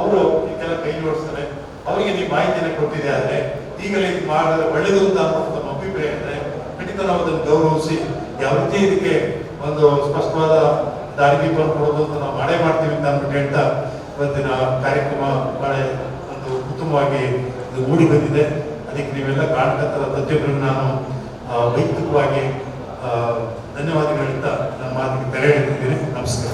ಅವರು ಇದೆಲ್ಲ ಕೈ ಜೋಡಿಸ್ತಾರೆ. ಅವರಿಗೆ ನೀವು ಮಾಹಿತಿಯನ್ನು ಕೊಟ್ಟಿದೆ ಆದರೆ ಈಗಲೇ ಇದು ಮಾಡಿದ್ರೆ ಒಳ್ಳೇದು ಅಂತ ಅನ್ನೋದು ನಮ್ಮ ಅಭಿಪ್ರಾಯ ಅಂದರೆ ಖಂಡಿತ ನಾವು ಅದನ್ನು ಗೌರವಿಸಿ ಯಾವ ರೀತಿ ಇದಕ್ಕೆ ಒಂದು ಸ್ಪಷ್ಟವಾದ ದಾರಿದೀಪವನ್ನು ಕೊಡೋದು ಅಂತ ನಾವು ಮಾಡೇ ಮಾಡ್ತೀವಿ ಅಂತ ಅಂದ್ಬಿಟ್ಟು ಹೇಳ್ತಾ ಇವತ್ತಿನ ಕಾರ್ಯಕ್ರಮ ಬಹಳ ಒಂದು ಉತ್ತಮವಾಗಿ ಇದು ಮೂಡಿ ಬಂದಿದೆ. ಅದಕ್ಕೆ ನೀವೆಲ್ಲ ಕಾಣ್ತಕ್ಕಂಥ ತಜ್ಞರನ್ನು ನಾನು ವೈಯಕ್ತಿಕವಾಗಿ ಧನ್ಯವಾದಗಳು ಹೇಳ್ತಾ ನಮ್ಮ ಮಾತಿಗೆ ತೆರೆ ಹಿಡಿದಿದ್ದೀನಿ ನಮಸ್ಕಾರ.